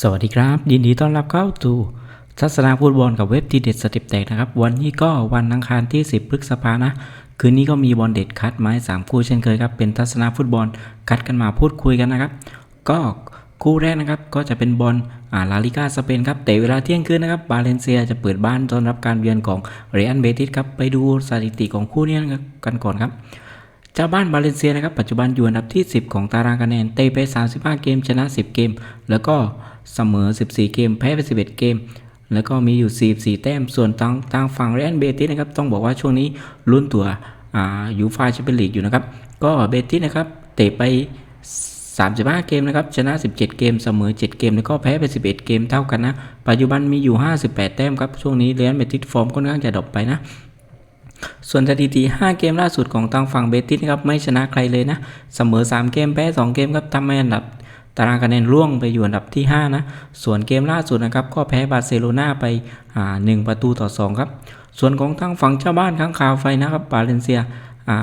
สวัสดีครับ ยินดีต้อนรับเข้าสู่ทัศนาฟุตบอลกับเว็บทีเด็ดสเติปแตกนะครับ วันนี้ก็วันอังคารที่ 10พฤษภานะ คืนนี้ก็มีบอลเด็ดคัดไม้ 3 คู่เช่นเคยครับ เป็นทัศนาฟุตบอลคัดกันมาพูดคุยกันนะครับ ก็คู่แรกนะครับก็จะเป็นบอลอ่าลาลิกาสเปนครับเตะเวลาเที่ยงคืนนะครับบาเลนเซียจะเปิดบ้านต้อนรับการเยือนของเรอัลเบติสครับไปดูสถิติของคู่นี้กันก่อนครับเจ้าบ้านบาเลนเซียนะครับปัจจุบันอยู่อันดับที่ 10 ของตารางคะแนนเตะไป 35 เกมชนะ 10 เกม แล้วก็ เสมอ 14 เกม แพ้ไป 11 เกม แล้วก็มีอยู่ 44 แต้ม ส่วนทางทางฝั่งเรอัลเบติสนะครับ ต้องบอกว่าช่วงนี้ลุ้นตัวอ่ายูฟาแชมเปี้ยนลีกอยู่นะครับ ก็เบติสนะครับเตะไป 35 เกมนะครับ ชนะ 17 เกม เสมอ 7 เกม แล้วก็แพ้ไป 11 เกมเท่ากันนะ ปัจจุบันมีอยู่ 58 แต้มครับ ช่วงนี้เรอัลเบติสฟอร์มค่อนข้างจะดรอปไปนะส่วนสถิติ 5 เกมล่าสุดของทางฝั่งเบติสนะครับไม่ชนะใครเลยนะ เสมอ 3 เกมแพ้ 2 เกมครับทำให้อันดับ ตารางคะแนนร่วงไปอยู่อันดับที่ 5 นะ ส่วนเกมล่าสุดนะครับ ก็แพ้บาร์เซโลนาไปอ่า1ประตูต่อ 2 ครับ ส่วนของทางฝั่งเจ้าบ้านข้างคาวไฟนะครับบาเลนเซียอ่า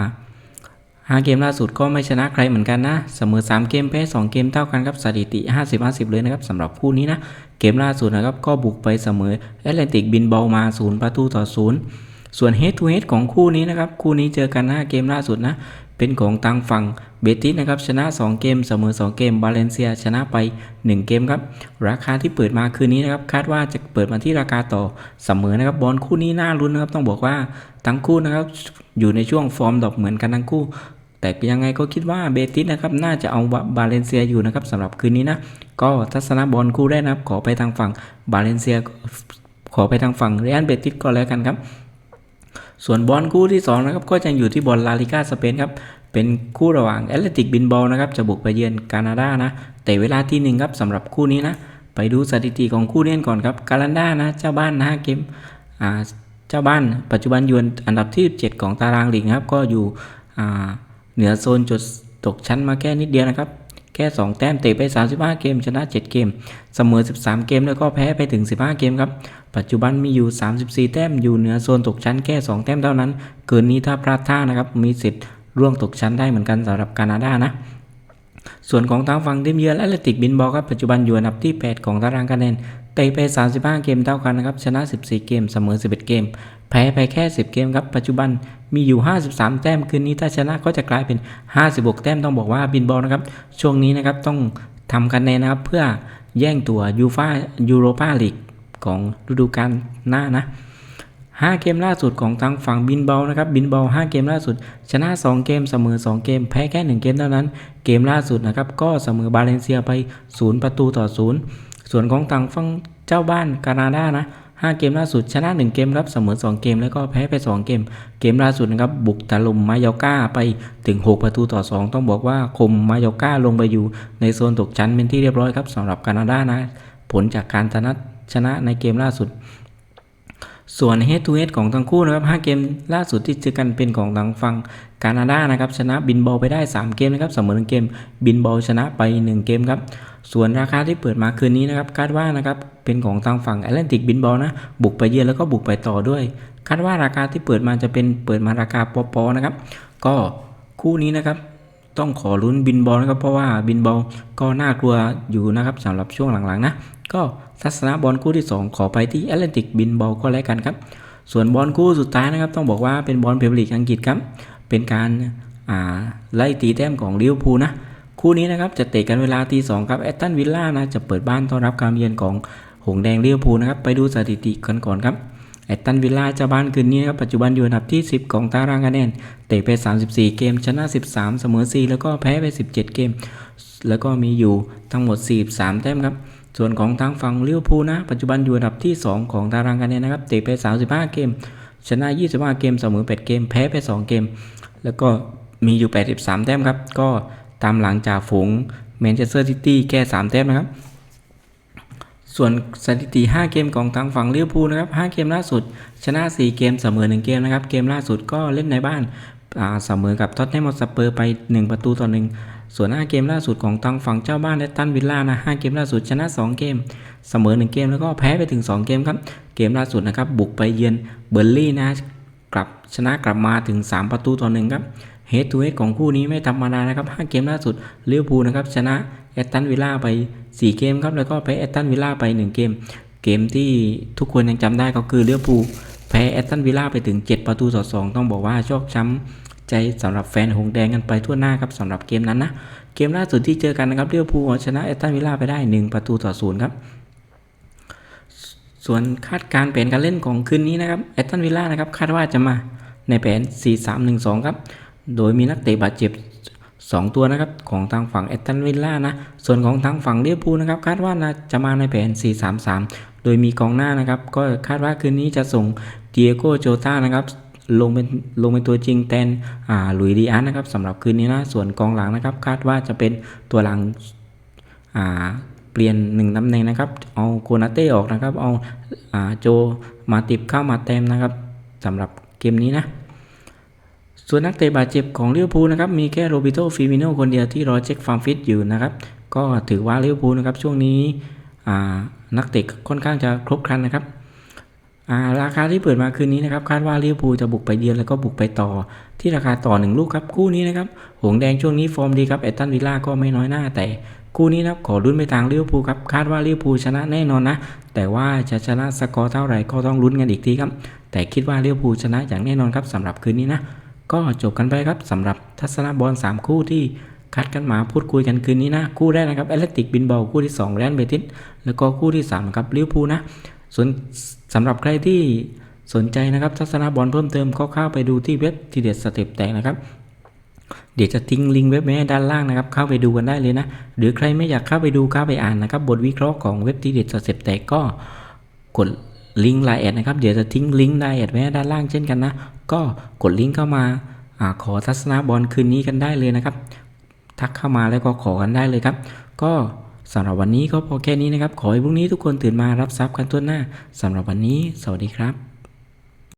ห้าเกมล่าสุดก็ไม่ชนะใครเหมือนกันนะ เสมอ 3 เกมแพ้ 2 เกมเท่ากันครับสถิติ 50-50 เลยนะครับสำหรับคู่นี้นะ เกมล่าสุดนะครับก็บุกไปเสมอแอตเลติกบินเบามา 0 ประตูต่อ 0 ส่วน head to head ของคู่นี้นะครับ คู่นี้เจอกัน 5 เกมล่าสุดนะ เป็นของทางฝั่งเบติสนะครับ ชนะ 2 เกม เสมอ 2 เกม บาเลนเซียชนะไป 1 เกมครับ ราคาที่เปิดมาคืนนี้นะครับ คาดว่าจะเปิดมาที่ราคาต่อเสมอนะครับ บอลคู่นี้น่าลุ้นนะครับ ต้องบอกว่าทั้งคู่นะครับ อยู่ในช่วงฟอร์มดอปเหมือนกันทั้งคู่แต่ยังไงก็คิดว่าเบติสนะครับน่าจะเอาบาเลนเซียอยู่นะครับสำหรับคืนนี้นะก็ทัศนะบอลคู่แรกนะครับขอไปทางฝั่งบาเลนเซีย ขอไปทางฝั่งเรอัลเบติสก็แล้วกันครับ ส่วนบอลคู่ที่2นะครับก็จะอยู่ที่บอลลาลิกาสเปนครับเป็นคู่ระหว่างแอตเลติกบินบอลนะครับจะบุกไปเยือนกานาดานะแต่เวลาที่หนึ่งครับสำหรับคู่นี้นะไปดูสถิติของคู่เล่นก่อนครับกานาดานะเจ้าบ้านนะเกมอ่าเจ้าบ้าน ปัจจุบันอยู่อันดับที่ 7 ของตารางลีกครับก็อยู่อ่าเหนือโซนจุดตกชั้นมาแค่นิดเดียวนะครับ แค่ 2 แต้มเตะไป 35 เกม ชนะ 7 เกม เสมอ 13 เกม แล้วก็แพ้ไปถึง 15 เกมครับ ปัจจุบันมีอยู่ 34 แต้มอยู่เหนือโซนตกชั้นแค่ 2 แต้มเท่านั้น เกินนี้ถ้าพลาดท่านะครับมีสิทธิ์ร่วงตกชั้นได้เหมือนกันสำหรับแคนาดานะส่วนของทางฝั่งทีมเยือนแอตเลติกบินบอลครับปัจจุบันอยู่อันดับที่ 8 ของตารางคะแนน เตะไป 35 เกมเท่ากันนะครับ ชนะ 14 เกม เสมอ 11 เกม แพ้ไปแค่ 10 เกมครับ ปัจจุบันมีอยู่ 53 แต้ม คืนนี้ถ้าชนะก็จะกลายเป็น 56 แต้ม ต้องบอกว่าบินบอลนะครับ ช่วงนี้นะครับต้องทำคะแนนนะครับ เพื่อแย่งตัวยูฟายูโรปาลีกของฤดูกาลหน้านะ5 เกมล่าสุดของทางฝั่งบินเบานะครับ บินเบา5 เกมล่าสุด ชนะ 2 เกมเสมอ 2 เกม แพ้แค่ 1 เกมเท่านั้น เกมล่าสุดนะครับ ก็เสมอบาเลนเซียไป 0 ประตูต่อ 0 ส่วนของทางฝั่งเจ้าบ้านกานาดานะ5เกมล่าสุดชนะ 1 เกมครับเสมอ 2 เกมแล้วก็แพ้ไป 2 เกม เกมล่าสุดนะครับบุกตะลุมมายาก้าไปถึง 6 ประตูต่อ 2 ต้องบอกว่าคมมายาก้าลงไปอยู่ในโซนตกชั้นเป็นที่เรียบร้อยครับสำหรับกานาดานะ ผลจากการชนะชนะในเกมล่าสุด ส่วน head to head ของทั้งคู่นะครับ 5 เกมล่าสุดที่เจอกันเป็นของทางฝั่งกานาดานะครับชนะบินบอลไปได้ 3 เกมนะครับเสมอ1เกม บินบอลชนะไป 1 เกมครับ ส่วนราคาที่เปิดมาคืนนี้นะครับคาดว่านะครับเป็นของทางฝั่งแอตแลนติกบินบอลนะบุกไปเยือนแล้วก็บุกไปต่อด้วยคาดว่าราคาที่เปิดมาจะเป็นเปิดมาราคาปอๆนะครับ ก็คู่นี้นะครับต้องขอลุ้นบินบอลนะครับเพราะว่าบินบอลก็น่ากลัวอยู่นะครับสำหรับช่วงหลังๆนะก็ทัศนะบอลคู่ที่ 2 ขอไปที่แอตแลนติกบินบอลก็แล้วกันครับ ส่วนบอลคู่สุดท้ายนะครับ ต้องบอกว่าเป็นบอลเพลย์ลีกอังกฤษครับเป็นการไล่ตีแต้มของลิเวอร์พูลนะ คู่นี้นะครับจะเตะกันเวลาตีสองครับแอตตันวิลล่านะจะเปิดบ้านต้อนรับการเยือนของหงแดงลิเวอร์พูนะครับไปดูสถิติกันก่อนครับแอตตันวิลล่าเจ้าบ้านคืนนี้ครับปัจจุบันอยู่อันดับที่ 10 ของตารางคะแนนเตะไป 34 เกม ชนะ 13 เสมอ 4 แล้วก็แพ้ไป 17 เกม แล้วก็มีอยู่ทั้งหมด 43 แต้มครับส่วนของทางฝั่งลิเวอร์พูนะปัจจุบันอยู่อันดับที่ 2 ของตารางคะแนนนะครับเตะไป 35 เกม ชนะ 25 เกม เสมอ 8 เกม แพ้ไป 2 เกม แล้วก็มีอยู่ 83 แต้มครับก็ ตามหลังจากฝูงแมนเชสเตอร์ซิตี้แค่ 3 แต้มนะครับ ส่วนสถิติ 5 เกมของทางฝั่งลิเวอร์พูลนะครับ 5 เกมล่าสุด ชนะ 4 เกมเสมอ 1 เกมนะครับ เกมล่าสุดก็เล่นในบ้านเสมอกับท็อตแนมอสเปอร์ไป 1 ประตูต่อ 1 ส่วน 5 เกมล่าสุดของทางฝั่งเจ้าบ้านและตันวิลล่านะ 5 เกมล่าสุดชนะ 2 เกม เสมอ 1 เกมแล้วก็แพ้ไปถึง 2 เกมครับ เกมล่าสุดนะครับบุกไปเยือนเบอร์ลี่นะกลับชนะกลับมาถึง 3 ประตูต่อหนึ่งครับ เฮดทูเฮดของคู่นี้ไม่ธรรมดานะครับ 5 เกมล่าสุดลิเวอร์พูลนะครับ ชนะแอตตันวิลล่าไป 4 เกมครับ แล้วก็แพ้แอตตันวิลล่าไป 1 เกม เกมที่ทุกคนยังจำได้ก็คือเลี้ยวภูแพ้แอตตันวิลล่าไปถึง 7 ประตูต่อ 2 ต้องบอกว่าโชคช้ำใจสำหรับแฟนหงแดงกันไปทั่วหน้าครับสำหรับเกมนั้นนะ เกมล่าสุดที่เจอกันนะครับเลี้ยวภูชนะแอตตันวิลล่าไปได้ 1 ประตูต่อ0ครับส่วนคาดการณ์แผนการเล่นของคืนนี้นะครับแอตตันวิลล่านะครับคาดว่าจะมาในแผน 4-3-1-2 ครับ โดยมีนักเตะบาดเจ็บ 2 ตัวนะครับของทางฝั่งแอตันวิลล่านะ ส่วนของทางฝั่งเลียวภูลนะครับคาดว่าน่าจะมาในแผน 4-3-3 โดยมีกองหน้านะครับ ก็คาดว่าคืนนี้จะส่งเดียโกโจตานะครับลงเป็นลงเป็นตัวจริงแทนอ่าลุยดีอาร์นะครับสำหรับคืนนี้นะส่วนกองหลังนะครับ คาดว่าจะเป็นตัวหลังอ่าเปลี่ยนหนึ่งตำแหน่งนะครับ เอาโคนาเต้ออกนะครับ เอาอ่าโจมาติบเข้ามาเต็มนะครับสำหรับเกมนี้นะ ส่วนนักเตะบาดเจ็บของลิเวอร์พูลนะครับมีแค่โรบิโตฟิมิโนคนเดียวที่รอเช็คฟาร์มฟิตอยู่นะครับ ก็ถือว่าลิเวอร์พูลนะครับช่วงนี้นักเตะค่อนข้างจะครบครันนะครับาราคาที่เปิดมาคืนนี้นะครับคาดว่าลิเวอร์พูลจะบุกไปเยือนแล้วก็บุกไปต่อที่ราคาต่อหนึ่งลูกครับคู่นี้นะครับหงแดงช่วงนี้ฟอร์มดีครับแอตตันวิลล่าก็ไม่น้อยหน้าแต่คู่นี้นะครับขอลุ้นไปทางลิเวอร์พูลครับคาดว่าลิเวอร์พูลชนะแน่นอนนะ แต่ว่าจะชนะสกอร์เท่าไหร่ก็ต้องลุ้นกันอีกทีครับแต่คิดว่าลิเวอร์พูลชนะอย่างแน่นอนครับสำหรับคืนนี้นะ ก็จบกันไปครับสำหรับทัศนบอล 3 คู่ที่คัดกันมาพูดคุยกันคืนนี้นะ คู่แรกนะครับแอตเลติกบินเบาคู่ที่2แรนเบติสแล้วก็คู่ที่3นะครับลิเวอร์พูลนะส่วนสำหรับใครที่สนใจนะครับทัศนบอลเพิ่มเติมก็เข้าไปดูที่เว็บทีเด็ดสเต็ปแตกนะครับเดี๋ยวจะทิ้งลิงก์เว็บไว้ด้านล่างนะครับ เข้าไปดูกันได้เลยนะ หรือใครไม่อยากเข้าไปดูเข้าไปอ่านนะครับ บทวิเคราะห์ของเว็บทีเด็ดสเต็ปแตกก็กดลิงก์ไลน์แอดนะครับ เดี๋ยวจะทิ้งลิงก์ไลน์แอดไว้ด้านล่างเช่นกันนะ ก็กดลิงก์เข้ามาอขอทัศนบอลคืนนี้กันได้เลยนะครับ ทักเข้ามาแล้วก็ขอกันได้เลยครับ ก็สำหรับวันนี้ก็พอแค่นี้นะครับ ขอให้พรุ่งนี้ทุกคนตื่นมารับทรัพย์กันทั่วหน้าสำหรับวันนี้ สวัสดีครับ